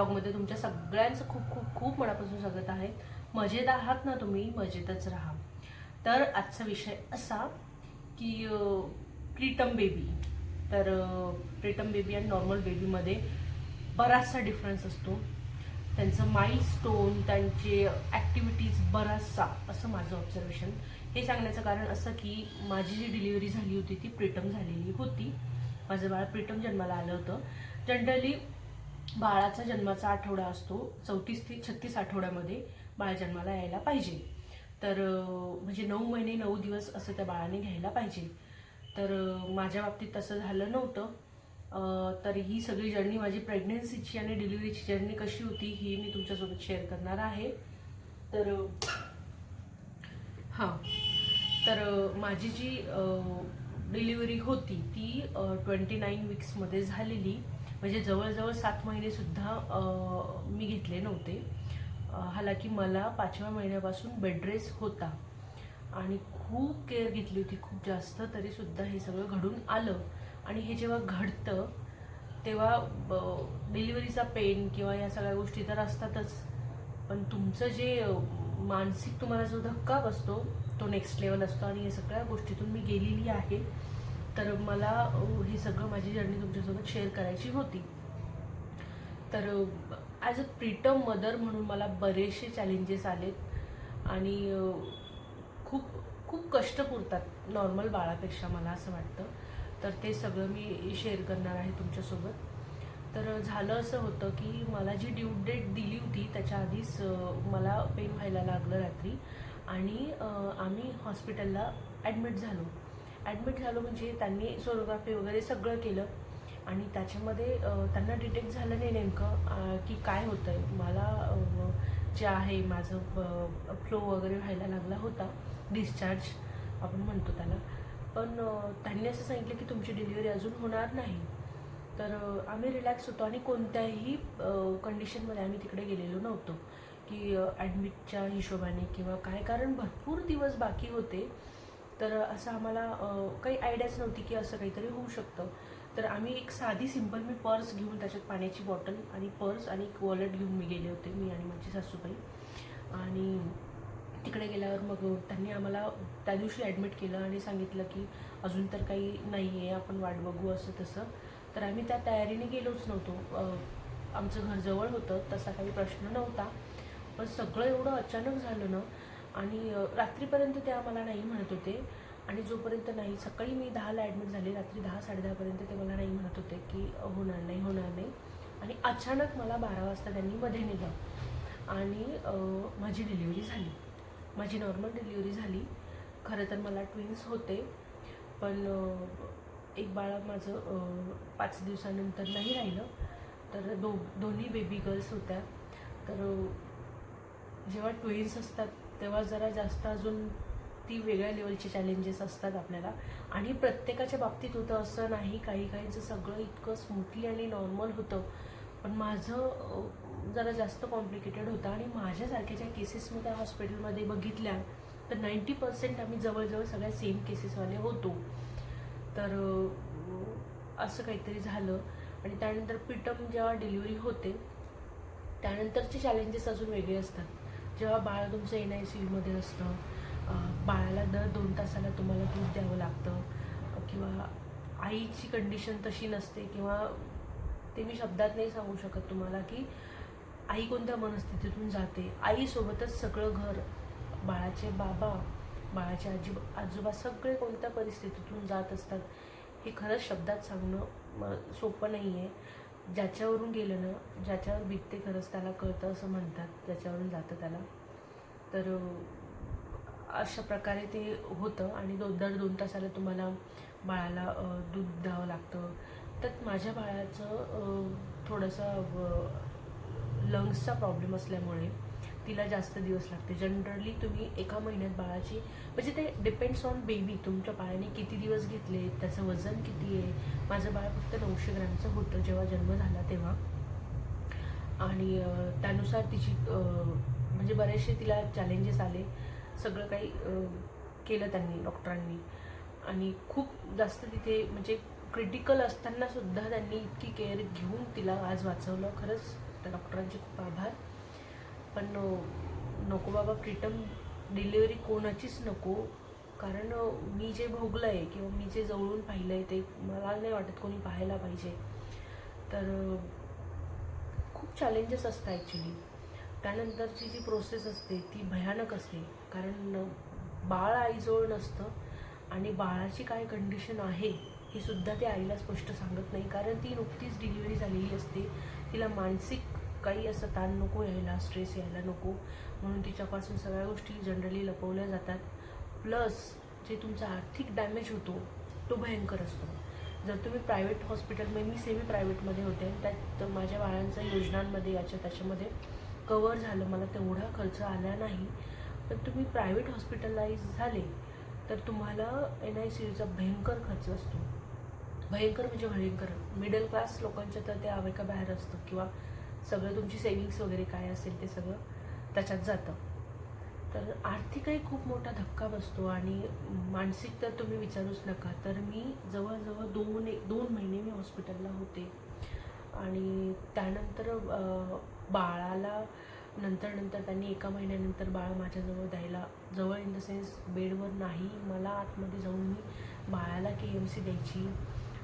ब्लॉगमध्ये तुमच्या सगळ्यांचं खूप खूप खूप मनापासून स्वागत आहे. मजेत आहात ना तुम्ही? मजेतच राहा. तर आजचा विषय असा की प्रीटम बेबी. तर प्रीटम बेबी आणि नॉर्मल बेबीमध्ये बराचसा डिफरन्स असतो. त्यांचं माइल स्टोन त्यांचे ॲक्टिव्हिटीज बराचसा असं माझं ऑब्झर्वेशन हे सांगण्याचं कारण असं की माझी जी डिलिव्हरी झाली होती ती प्रीटम झालेली होती. माझं बाळ प्रीटम जन्माला आलं होतं. जनरली बाळाचा जन्माचा आठवडा असतो. चौतीस ते छत्तीस आठवड्यामध्ये बाळ जन्माला यायला पाहिजे. तर म्हणजे नऊ महिने नऊ दिवस असं त्या बाळाने घ्यायला पाहिजे. तर माझ्या बाबतीत तसं झालं नव्हतं. तर ही सगळी जर्नी माझी प्रेग्नन्सीची आणि डिलिव्हरीची जर्नी कशी होती ही मी तुमच्यासोबत शेअर करणार आहे. तर हां. तर माझी जी डिलिव्हरी होती ती ट्वेंटी नाईन विक्समध्ये झालेली. म्हणजे जवळजवळ सात महिनेसुद्धा मी घेतले नव्हते. अं, हालाकी मला पाचव्या महिन्यापासून बेडरेस होता. आणि खूप केअर घेतली होती खूप जास्त तरीसुद्धा हे सगळं घडून आलं. आणि हे जेव्हा घडतं तेव्हा डिलिव्हरीचा पेन किंवा या सगळ्या गोष्टी तर असतातच. पण तुमचं जे मानसिक तुम्हाला जो धक्का बसतो तो नेक्स्ट लेवल असतो. आणि या सगळ्या गोष्टीतून मी गेलेली आहे. तर मला हे सगळं माझी जर्नी तुमच्यासोबत शेअर करायची होती. तर ॲज अ प्रीटम मदर म्हणून मला बरेचसे चॅलेंजेस आलेत. आणि खूप खूप कष्ट पुरतात नॉर्मल बाळापेक्षा मला असं वाटतं. तर ते सगळं मी शेअर करणार आहे तुमच्यासोबत. तर झालं असं होतं की मला जी ड्यू डेट दिली होती त्याच्या आधीच मला पेन व्हायला लागलं रात्री. आणि आम्ही हॉस्पिटलला ॲडमिट झालो. ॲडमिट झालो म्हणजे त्यांनी सोनोग्राफी वगैरे सगळं केलं. आणि त्याच्यामध्ये त्यांना डिटेक्ट झालं नाही नेमकं की काय होतं आहे मला जे आहे माझं फ्लो वगैरे व्हायला लागला होता. डिस्चार्ज आपण म्हणतो त्याला. पण त्यांनी असं सांगितलं की तुमची डिलिव्हरी अजून होणार नाही. तर आम्ही रिलॅक्स होतो आणि कोणत्याही कंडिशनमध्ये आम्ही तिकडे गेलेलो नव्हतो. की ॲडमिटच्या हिशोबाने किंवा काय. कारण भरपूर दिवस बाकी होते. तर असं आम्हाला काही आयडियाच नव्हती की असं काहीतरी होऊ शकतं. तर आम्ही एक साधी सिंपल मी पर्स घेऊन त्याच्यात पाण्याची बॉटल आणि पर्स आणि एक वॉलेट घेऊन मी गेले होते मी आणि माझी सासूबाई. आणि तिकडे गेल्यावर मग त्यांनी आम्हाला त्या दिवशी ॲडमिट केलं आणि सांगितलं की अजून तर काही नाही आहे आपण वाट बघू असं तसं. तर आम्ही त्या तयारीने गेलोच नव्हतो. आमचं घर जवळ होतं तसा काही प्रश्न नव्हता. पण सगळं एवढं अचानक झालं ना आणि रात्रीपर्यंत ते आम्हाला नाही म्हणत होते. आणि जोपर्यंत नाही सकाळी मी दहाला ॲडमिट झाले रात्री दहा साडेदहापर्यंत ते मला नाही म्हणत होते की होणार नाही होणार नाही. आणि अचानक मला बारा वाजता त्यांनी मध्ये नेलं. आणि माझी डिलिव्हरी झाली. माझी नॉर्मल डिलिव्हरी झाली. खरं तर मला ट्विन्स होते. पण एक बाळा माझं पाच दिवसानंतर नाही राहिलं. तर दो दोन्ही बेबी गर्ल्स होत्या. तर जेव्हा ट्विन्स असतात तेव्हा जरा जास्त अजून ती वेगळ्या लेवलचे चॅलेंजेस असतात आपल्याला. आणि प्रत्येकाच्या बाबतीत होतं असं नाही काही काहींचं सगळं इतकं स्मूथली आणि नॉर्मल होतं. पण माझं जरा जास्त कॉम्प्लिकेटेड होतं. आणि माझ्यासारख्या ज्या केसेस मी त्या हॉस्पिटलमध्ये बघितल्या तर नाईंटी पर्सेंट आम्ही जवळजवळ सगळ्या सेम केसेसवाले होतो. तर असं काहीतरी झालं. आणि त्यानंतर पिटम जेव्हा डिलिव्हरी होते त्यानंतरचे चॅलेंजेस अजून वेगळे असतात. जेव्हा बाळ तुमचं एन आय सी यूमध्ये असतं बाळाला दर दोन तासाला तुम्हाला दूध द्यावं लागतं किंवा आईची कंडिशन तशी नसते किंवा ते मी शब्दात नाही सांगू शकत तुम्हाला की आई कोणत्या मनस्थितीतून जाते. आईसोबतच सगळं घर बाळाचे बाबा बाळाचे आजी आजोबा सगळे कोणत्या परिस्थितीतून जात असतात हे खरंच शब्दात सांगणं सोपं नाही आहे ज्याच्यावरून गेलं ना ज्याच्यावर बिकते खरंच त्याला कळतं असं म्हणतात ज्याच्यावरून जातं त्याला. तर अशा प्रकारे ते होतं आणि दोन दर दोन तासाला तुम्हाला बाळाला दूध द्यावं लागतं. त्यात माझ्या बाळाचं थोडंसं लंग्सचा प्रॉब्लेम असल्यामुळे तिला जास्त दिवस लागते. जनरली तुम्ही एका महिन्यात बाळाची म्हणजे ते डिपेंड्स ऑन बेबी तुमच्या बाळाने किती दिवस घेतले त्याचं वजन किती आहे? माझं बाळ फक्त नऊशे ग्रॅमचं होतं जेव्हा जन्म झाला तेव्हा. आणि त्यानुसार तिची म्हणजे बरेचसे तिला चॅलेंजेस आले. सगळं काही केलं त्यांनी डॉक्टरांनी आणि खूप जास्त तिथे म्हणजे क्रिटिकल असताना सुद्धा त्यांनी इतकी केअर घेऊन तिला आज वाचवलं. खरंच त्या डॉक्टरांचे खूप आभार. पण नको बाबा प्रीतम डिलिव्हरी कोणाचीच नको. कारण मी जे भोगलं आहे किंवा मी जे जवळून पाहिलं आहे ते मला नाही वाटत कोणी पाहायला पाहिजे. तर खूप चॅलेंजेस असतात ॲक्च्युली त्यानंतरची जी प्रोसेस असते ती भयानक असते. कारण बाळ आईजवळ नसतं आणि बाळाची काय कंडिशन आहे हे सुद्धा ते आईला स्पष्ट सांगत नाही. कारण ती नुकतीच डिलिव्हरी झालेली असते. तिला मानसिक काही असं ताण नको यायला स्ट्रेस यायला नको. म्हणून तिच्यापासून सगळ्या गोष्टी जनरली लपवल्या जातात. प्लस जे तुमचा आर्थिक डॅमेज होतो तो भयंकर असतो. जर तुम्ही प्रायव्हेट हॉस्पिटलमध्ये मी सेमी प्रायव्हेटमध्ये होते त्यात माझ्या बाळांच्या योजनांमध्ये याच्या त्याच्यामध्ये कवर झालं. मला तेवढा खर्च आला नाही. पण तुम्ही प्रायव्हेट हॉस्पिटलाइज झाले तर तुम्हाला एन आय सी यूचा भयंकर खर्च असतो. भयंकर म्हणजे भयंकर. मिडल क्लास लोकांच्या तर ते आवेकाबाहेर असतं. किंवा सगळं तुमची सेविंग्स वगैरे काय असेल ते सगळं त्याच्यात जातं. तर आर्थिकही खूप मोठा धक्का बसतो आणि मानसिक तर तुम्ही विचारूच नका. तर मी जवळजवळ दोन एक दोन महिने मी हॉस्पिटलला होते. आणि त्यानंतर बाळाला नंतर नंतर त्यांनी एका महिन्यानंतर बाळ माझ्याजवळ द्यायला जवळ इन द सेन्स बेडवर नाही मला आतमध्ये जाऊन मी बाळाला के एम सी द्यायची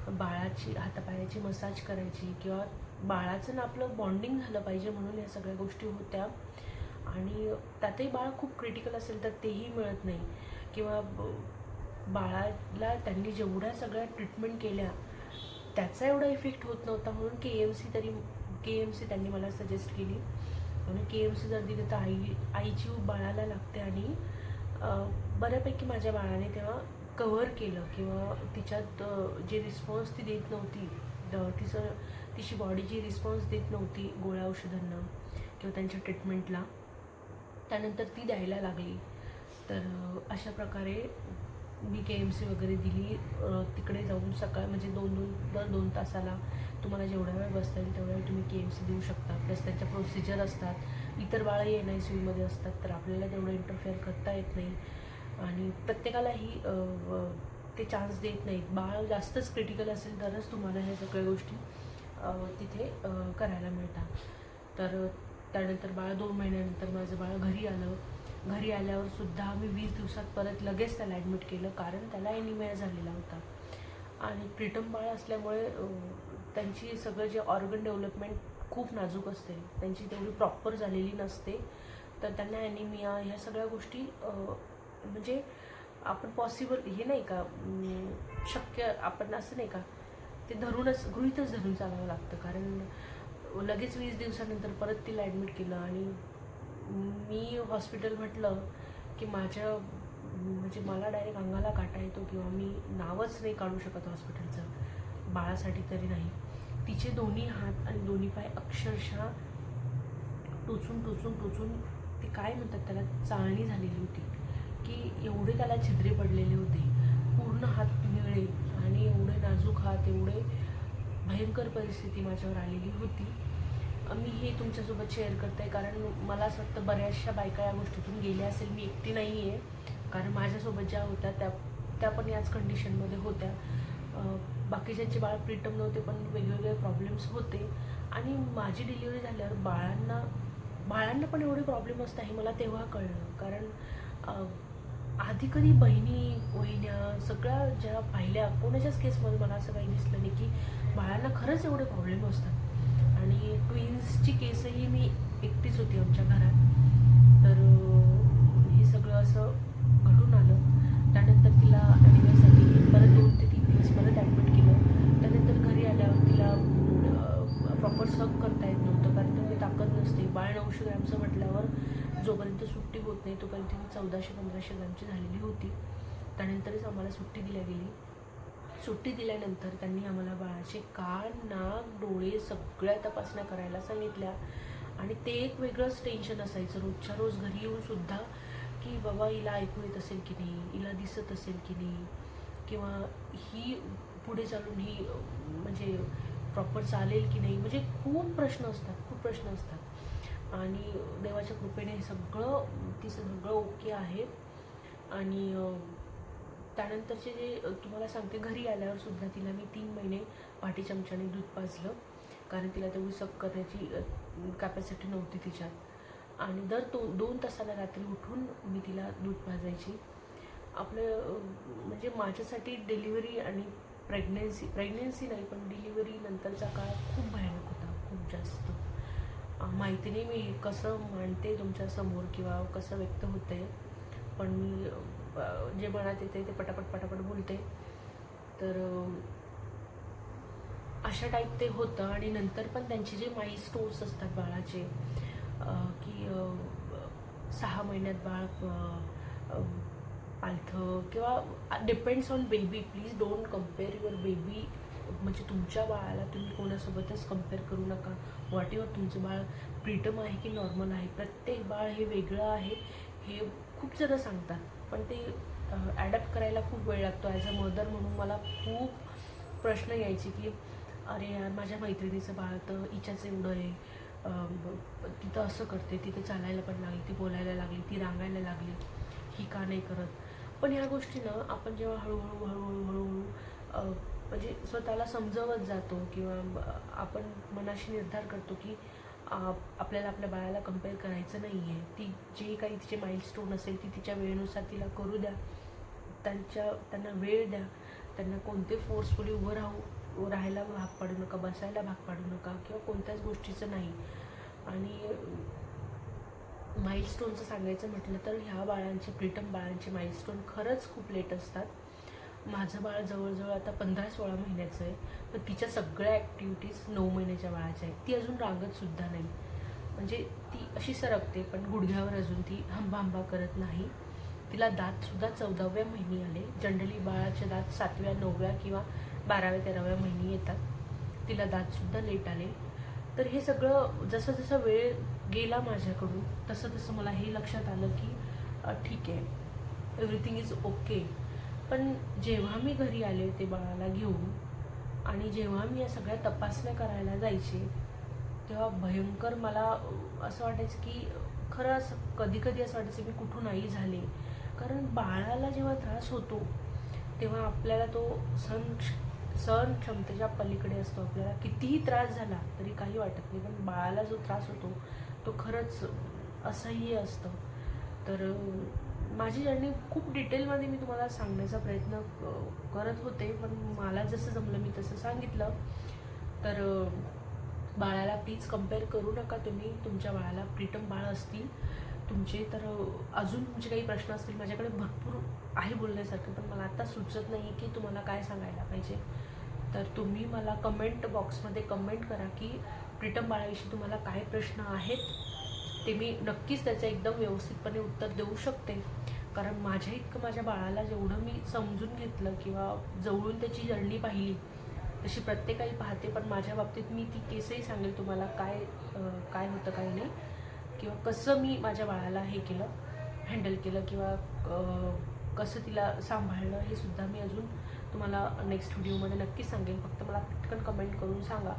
बाळाची हातापायाची मसाज करायची किंवा बाळाचं ना आपलं बॉन्डिंग झालं पाहिजे म्हणून या सगळ्या गोष्टी होत्या. आणि त्यातही बाळ खूप क्रिटिकल असेल तर तेही मिळत नाही. किंवा बाळाला त्यांनी जेवढ्या सगळ्या ट्रीटमेंट केल्या त्याचा एवढा इफेक्ट होत नव्हता म्हणून के एम सी तरी के एम सी त्यांनी मला सजेस्ट केली. आणि के एम सी जर दिली तर आई आईची बाळाला लागते आणि बऱ्यापैकी माझ्या बाळाने तेव्हा कव्हर केलं. किंवा तिच्यात जे रिस्पॉन्स ती देत नव्हती तिचं तिची बॉडी जी रिस्पॉन्स देत नव्हती गोळ्या औषधांना किंवा त्यांच्या ट्रीटमेंटला त्यानंतर ती द्यायला लागली. तर अशा प्रकारे मी के एम सी वगैरे दिली. तिकडे जाऊन सकाळ म्हणजे दोन दोन दर दोन तासाला तुम्हाला जेवढा वेळ बसता येईल तेवढा वेळ तुम्ही के एम सी देऊ शकता. प्लस त्यांच्या प्रोसिजर असतात. इतर बाळही एन आय सी यूमध्ये असतात तर आपल्याला तेवढं इंटरफेअर करता येत नाही. आणि प्रत्येकालाही ते चान्स देत नाहीत. बाळ जास्तच क्रिटिकल असेल तरच तुम्हाला ह्या सगळ्या गोष्टी तिथे करायला मिळतात तर त्यानंतर बाळ दोन महिन्यानंतर माझं बाळ घरी आलं. घरी आल्यावर सुद्धा आम्ही वीस दिवसात परत लगेच त्याला ॲडमिट केलं कारण त्याला एनिमिया झालेला होता. आणि प्रीटम बाळ असल्यामुळे त्यांची सगळं जे ऑर्गन डेव्हलपमेंट खूप नाजूक असते. त्यांची तेवढी प्रॉपर झालेली नसते. तर त्यांना ॲनिमिया ह्या सगळ्या गोष्टी म्हणजे आपण पॉसिबल हे नाही का शक्य आपण असं नाही का ते धरूनच गृहितच धरून चालावं लागतं. कारण लगेच वीस दिवसानंतर परत तिला ॲडमिट केलं आणि मी हॉस्पिटल म्हटलं की माझ्या म्हणजे मला डायरेक्ट अंगाला काटा येतो किंवा मी नावच नाही काढू शकत हॉस्पिटलचं बाळासाठी तरी नाही. तिचे दोन्ही हात आणि दोन्ही पाय अक्षरशः टोचून टोचून टोचून ते काय म्हणतात त्याला चाळणी झालेली होती. की एवढे त्याला छिद्रे पडलेले होते. पूर्ण हात निळे आणि नाजूक हात एवढे भयंकर परिस्थिती माझ्यावर आलेली होती. मी हे तुमच्यासोबत शेअर करते कारण मला असं वाटतं बऱ्याचशा बायका या गोष्टीतून गेल्या असेल. मी एकटी नाही आहे कारण माझ्यासोबत ज्या होत्या त्या त्या पण याच कंडिशनमध्ये होत्या. अं, बाकीच्यांचे बाळ प्रीटम नव्हते पण वेगवेगळे प्रॉब्लेम्स होते. आणि माझी डिलिव्हरी झाल्यावर बाळांना बाळांना पण एवढे प्रॉब्लेम असतात हे मला तेव्हा कळलं. कारण आधी कधी बहिणी वहिन्या सगळ्या ज्या पाहिल्या कोणाच्याच केसमध्ये मला असं काही दिसलं नाही की बाळांना खरंच एवढे प्रॉब्लेम असतात. आणि ट्विन्सची केसही मी एकटीच होती आमच्या घरात. तर हे सगळं असं घडून आलं. त्यानंतर तिला ॲडमिटसाठी परत दोन ते तीन दिवस परत ॲडमिट केलं. त्यानंतर घरी आल्यावर तिला प्रॉपर सग करता येत नव्हतं कारण तेवढी ताकद नसते बाळ नऊशे ग्रॅमचं म्हटल्यावर जोपर्यंत सुट्टी होत नाही तोपर्यंत ती चौदाशे पंधराशे ग्रॅमची झालेली होती. त्यानंतरच आम्हाला सुट्टी दिल्या गेली. सुट्टी दिल्यानंतर त्यांनी आम्हाला बाळाचे कान नाक डोळे सगळ्या तपासण्या करायला सांगितल्या. आणि ते एक वेगळंच टेन्शन असायचं. रोजच्या रोज घरी येऊन सुद्धा की बाबा हिला ऐकू येत असेल की नाही? हिला दिसत असेल की नाही? किंवा ही पुढे चालून ही म्हणजे प्रॉपर चालेल की नाही? म्हणजे खूप प्रश्न असतात खूप प्रश्न असतात. आणि देवाच्या कृपेने हे सगळं तिचं सगळं ओके आहे. आणि त्यानंतरचे जे तुम्हाला सांगते घरी आल्यावर सुद्धा तिला मी तीन महिने पाठी चमच्याने दूध पाजलं. कारण तिला तेवढी सक करण्याची कॅपॅसिटी नव्हती तिच्यात. आणि दर तो दोन तासाला रात्री उठून मी तिला दूध पाजायची. आपलं म्हणजे माझ्यासाठी डिलिव्हरी आणि प्रेग्नेन्सी प्रेग्नेन्सी नाही पण डिलिव्हरी नंतरचा काळ खूप भयानक होता खूप जास्त. माहिती नाही मी कसं मांडते तुमच्यासमोर किंवा कसं व्यक्त होते पण मी जे मनात येते ते पटापट पटापट बोलते. तर अशा टाईप ते होतं आणि नंतर पण त्यांचे जे माई स्टोर्स असतात बाळाचे की सहा महिन्यात बाळ पालथं किंवा depends on baby please don't compare your baby म्हणजे तुमच्या बाळाला तुम्ही कोणासोबतच कंपेअर करू नका. वॉट एवर तुमचं बाळ प्रीटम आहे की नॉर्मल आहे? प्रत्येक बाळ हे वेगळं आहे हे खूप जणं सांगतात. पण ते ॲडॅप्ट करायला खूप वेळ लागतो. ॲज अ मदर म्हणून मला खूप प्रश्न यायचे की अरे यार माझ्या मैत्रिणीचं बाळ तर हिच्याच एवढं आहे. तिथं असं करते तिथं चालायला पण लागली ती बोलायला लागली ती रांगायला लागली. ही का नाही करत? पण ह्या गोष्टीनं आपण जेव्हा हळूहळू हळूहळू हळूहळू म्हणजे स्वतःला समजवत जातो किंवा आपण मनाशी निर्धार करतो की आपल्याला आपल्या बाळाला कंपेअर करायचं नाही आहे ती जे काही तिचे माइलस्टोन असेल ती तिच्या वेळेनुसार तिला करू द्या. त्यांच्या त्यांना वेळ द्या. त्यांना कोणते फोर्सफुली उभं राहू राहायला भाग पाडू नका बसायला भाग पाडू नका किंवा कोणत्याच गोष्टीचं नाही. आणि माइलस्टोनचं सांगायचं म्हटलं तर ह्या बाळांचे प्रीतम बाळांचे माइलस्टोन खरंच खूप लेट असतात. माझं बाळ जवळजवळ आता पंधरा सोळा महिन्याचं आहे पण तिच्या सगळ्या ॲक्टिव्हिटीज नऊ महिन्याच्या बाळाच्या आहेत. ती अजून रांगत सुद्धा नाही. म्हणजे ती अशी सरकते पण गुडघ्यावर अजून ती हंबा हंबा करत नाही. तिला दातसुद्धा चौदाव्या महिनी आले. जनरली बाळाचे दात सातव्या नवव्या किंवा बाराव्या तेराव्या महिनी येतात. तिला दातसुद्धा लेट आले. तर हे सगळं जसं जसं वेळ गेला माझ्याकडून तसं तसं मला हे लक्षात आलं की ठीक आहे. एव्हरीथिंग इज ओके पण जेव्हा मी घरी आले ते बाळाला घेऊन आणि जेव्हा मी या सगळ्या तपासण्या करायला जायचे तेव्हा भयंकर मला असं वाटायचं की खरंच कधी कधी असं वाटायचं मी कुठून आई झाले. कारण बाळाला जेव्हा त्रास होतो तेव्हा आपल्याला तो सहन सहन क्षमतेच्या पलीकडे असतो. आपल्याला कितीही त्रास झाला तरी काही वाटत नाही. पण बाळाला जो त्रास होतो तो खरंच असह्य असतं. तर माझी जर्नी खूप डिटेलमध्ये मी तुम्हाला सांगण्याचा प्रयत्न करत होते. पण मला जसं जमलं मी तसं सांगितलं. तर बाळाला प्लीज कंपेअर करू नका तुम्ही. तुमच्या बाळाला प्रीतम बाळ असतील. तुमचे तर अजून तुमचे काही प्रश्न असतील. माझ्याकडे भरपूर आहे बोलण्यासारखं पण मला आत्ता सुचत नाही की तुम्हाला काय सांगायला पाहिजे. तर तुम्ही मला कमेंट बॉक्समध्ये कमेंट करा की प्रीतम बाळाविषयी तुम्हाला काय प्रश्न आहेत? ते मी नक्कीच त्याचं एकदम व्यवस्थितपणे उत्तर देऊ शकते. कारण माझ्या इतकं माझ्या बाळाला जेवढं मी समजून घेतलं किंवा जवळून त्याची जर्नी पाहिली तशी प्रत्येकाही पाहते. पण माझ्या बाबतीत मी ती केसही सांगेल तुम्हाला काय काय होतं काय नाही. किंवा कसं मी माझ्या बाळाला हे केलं हँडल केलं किंवा कसं तिला सांभाळलं हे सुद्धा मी अजून तुम्हाला नेक्स्ट व्हिडिओमध्ये नक्कीच सांगेल. फक्त मला पटकन कमेंट करून सांगा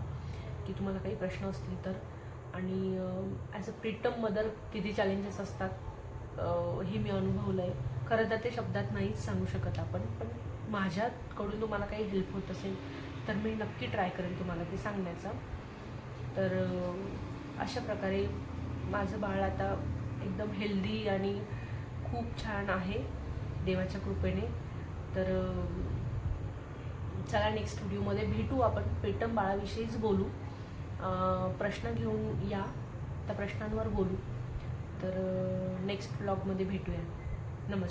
की तुम्हाला काही प्रश्न असतील तर. आणि ॲज अ प्रीटम मदर किती चॅलेंजेस असतात हे मी अनुभवलं आहे खरं तर ते शब्दात नाहीच सांगू शकत आपण पण माझ्याकडून तुम्हाला काही हेल्प होत असेल तर मी नक्की ट्राय करेन तुम्हाला ते सांगण्याचा. तर अशा प्रकारे माझं बाळ आता एकदम हेल्दी आणि खूप छान आहे देवाच्या कृपेने. तर चला नेक्स्ट व्हिडिओमध्ये भेटू आपण. पेटम बाळाविषयीच बोलू. प्रश्न घेऊन या. त्या प्रश्नांवर बोलू. तर नेक्स्ट ब्लॉगमध्ये भेटूया